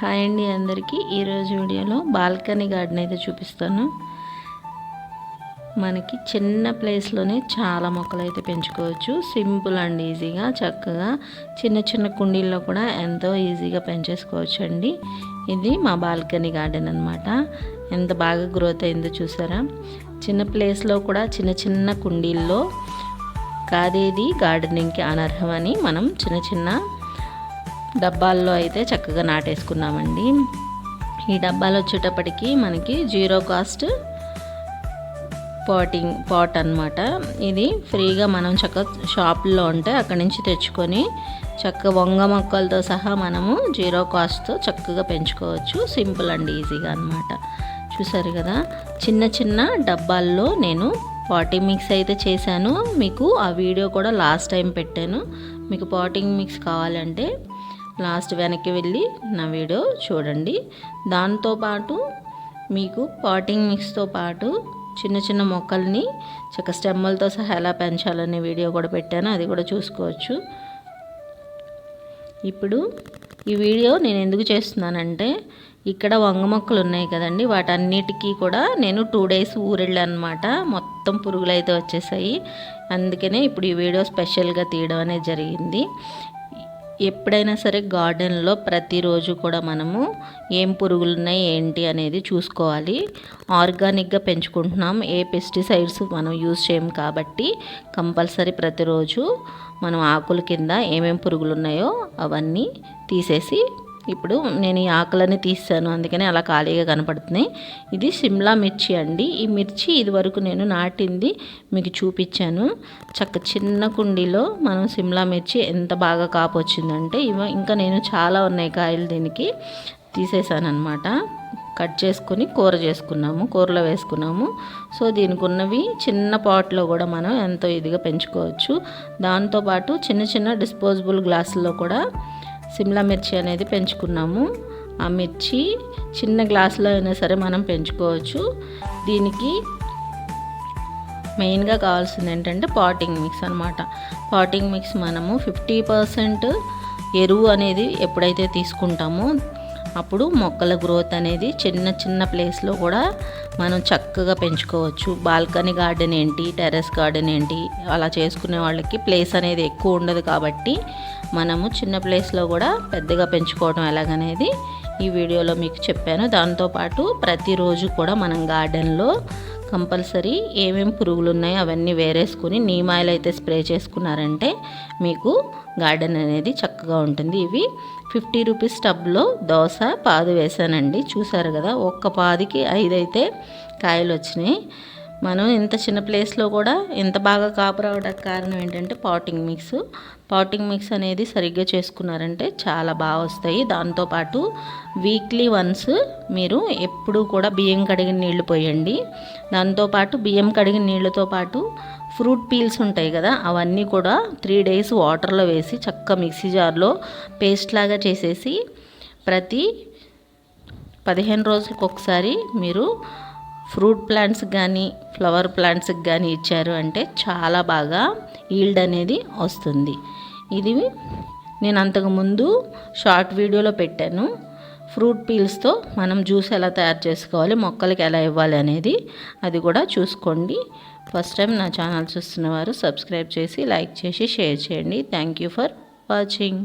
Hi అండి అందరికీ. ఈరోజు వీడియోలో బాల్కనీ గార్డెన్ అయితే చూపిస్తాను. మనకి చిన్న ప్లేస్లోనే చాలా మొక్కలు అయితే పెంచుకోవచ్చు. సింపుల్ అండ్ ఈజీగా చక్కగా చిన్న చిన్న కుండీల్లో కూడా ఎంతో ఈజీగా పెంచేసుకోవచ్చు అండి ఇది మా బాల్కనీ గార్డెన్ అనమాట ఎంత బాగా గ్రోత్ అయిందో చూసారా? చిన్న ప్లేస్లో కూడా చిన్న చిన్న కుండీల్లో కాదేది గార్డెనింగ్కి అనర్హమని మనం చిన్న చిన్న డబ్బాల్లో అయితే చక్కగా నాటేసుకున్నామండి ఈ డబ్బాలు వచ్చేటప్పటికి మనకి జీరో కాస్ట్ పాటింగ్ పాట్ అనమాట ఇది ఫ్రీగా మనం చక్కగా షాప్లో ఉంటే అక్కడి నుంచి తెచ్చుకొని చక్క వంగ మొక్కలతో సహా మనము జీరో కాస్ట్తో చక్కగా పెంచుకోవచ్చు. సింపుల్ అండ్ ఈజీగా అనమాట చూసారు కదా? చిన్న చిన్న డబ్బాల్లో నేను పాటింగ్ మిక్స్ అయితే చేశాను. మీకు ఆ వీడియో కూడా లాస్ట్ టైం పెట్టాను. మీకు పాటింగ్ మిక్స్ కావాలంటే లాస్ట్ వెనక్కి వెళ్ళి నా వీడియో చూడండి. దాంతోపాటు మీకు పాటింగ్ మిక్స్తో పాటు చిన్న చిన్న మొక్కల్ని చక్క స్టెమ్మలతో సహా ఎలా పెంచాలనే వీడియో కూడా పెట్టాను. అది కూడా చూసుకోవచ్చు. ఇప్పుడు ఈ వీడియో నేను ఎందుకు చేస్తున్నానంటే ఇక్కడ వంగ మొక్కలు ఉన్నాయి కదండి. వాటన్నిటికీ కూడా నేను టూ డేస్ ఊరెళ్ళానమాట. మొత్తం పురుగులు అయితే వచ్చేసాయి. అందుకనే ఇప్పుడు ఈ వీడియో స్పెషల్గా తీయడం అనేది జరిగింది. ఎప్పుడైనా సరే గార్డెన్లో ప్రతిరోజు కూడా మనము ఏం పురుగులు ఉన్నాయి ఏంటి అనేది చూసుకోవాలి. ఆర్గానిక్గా పెంచుకుంటున్నాం. ఏ పెస్టిసైడ్స్ మనం యూజ్ చేయం కాబట్టి కంపల్సరీ ప్రతిరోజు మనం ఆకుల కింద ఏమేం పురుగులు ఉన్నాయో అవన్నీ తీసేసి ఇప్పుడు నేను ఈ ఆకులని తీసాను అందుకని అలా ఖాళీగా కనపడుతున్నాయి. ఇది సిమ్లా మిర్చి అండి. ఈ మిర్చి ఇది వరకు నేను నాటింది మీకు చూపించాను. చక్క చిన్న కుండీలో మనం సిమ్లా మిర్చి ఎంత బాగా కాపు వచ్చిందంటే ఇవ ఇంకా నేను చాలా ఉన్నాయి కాయలు దీనికి. తీసేసాను అనమాట కట్ చేసుకొని కూర చేసుకున్నాము కూరలో వేసుకున్నాము. సో దీనికి ఉన్నవి చిన్న పాట్లో కూడా మనం ఎంతో ఇదిగా పెంచుకోవచ్చు. దాంతోపాటు చిన్న చిన్న డిస్పోజబుల్ గ్లాసుల్లో కూడా సిమ్లా మిర్చి అనేది పెంచుకున్నాము. ఆ మిర్చి చిన్న గ్లాసులో అయినా సరే మనం పెంచుకోవచ్చు. దీనికి మెయిన్గా కావాల్సింది ఏంటంటే పాటింగ్ మిక్స్ అనమాట పాటింగ్ మిక్స్ మనము ఫిఫ్టీ పర్సెంట్ ఎరువు అనేది ఎప్పుడైతే తీసుకుంటామో అప్పుడు మొక్కల గ్రోత్ అనేది చిన్న చిన్న ప్లేస్లో కూడా మనం చక్కగా పెంచుకోవచ్చు. బాల్కనీ గార్డెన్ ఏంటి టెర్రస్ గార్డెన్ ఏంటి అలా చేసుకునే వాళ్ళకి ప్లేస్ అనేది ఎక్కువ ఉండదు కాబట్టి మనము చిన్న ప్లేస్లో కూడా పెద్దగా పెంచుకోవడం ఎలాగనేది ఈ వీడియోలో మీకు చెప్పాను. దాంతోపాటు ప్రతిరోజు కూడా మనం గార్డెన్లో కంపల్సరీ ఏమేమి పురుగులు ఉన్నాయో అవన్నీ వేరేసుకుని నీమాయిల్ అయితే స్ప్రే చేసుకున్నారంటే మీకు గార్డెన్ అనేది చక్కగా ఉంటుంది. ఇవి ఫిఫ్టీ రూపీస్ టబ్లో దోశ పాదు వేసానండి చూసారు కదా ఒక్క పాదికి ఐదు అయితే కాయలు వచ్చినాయి మనం ఇంత చిన్న ప్లేస్లో కూడా ఇంత బాగా కాపు రావడానికి కారణం ఏంటంటే పాటింగ్ మిక్స్. పాటింగ్ మిక్స్ అనేది సరిగ్గా చేసుకున్నారంటే చాలా బాగా వస్తాయి. దాంతోపాటు వీక్లీ వన్స్ మీరు ఎప్పుడూ కూడా బియ్యం కడిగిన నీళ్ళు పోయండి. దాంతోపాటు బియ్యం కడిగిన నీళ్ళతో పాటు ఫ్రూట్ పీల్స్ ఉంటాయి కదా అవన్నీ కూడా త్రీ డేస్ వాటర్లో వేసి చక్క మిక్సీ జార్లో పేస్ట్ లాగా చేసేసి ప్రతి పదిహేను రోజులకు ఒకసారి మీరు ఫ్రూట్ ప్లాంట్స్ కానీ ఫ్లవర్ ప్లాంట్స్కి కానీ ఇచ్చారు అంటే చాలా బాగా ఈల్డ్ అనేది వస్తుంది. ఇది నేను అంతకుముందు షార్ట్ వీడియోలో పెట్టాను. ఫ్రూట్ పీల్స్తో మనం జ్యూస్ ఎలా తయారు చేసుకోవాలి మొక్కలకి ఎలా ఇవ్వాలి అనేది అది కూడా చూసుకోండి. ఫస్ట్ టైం నా ఛానల్ చూస్తున్న వారు సబ్స్క్రైబ్ చేసి లైక్ చేసి షేర్ చేయండి. Thank you for watching.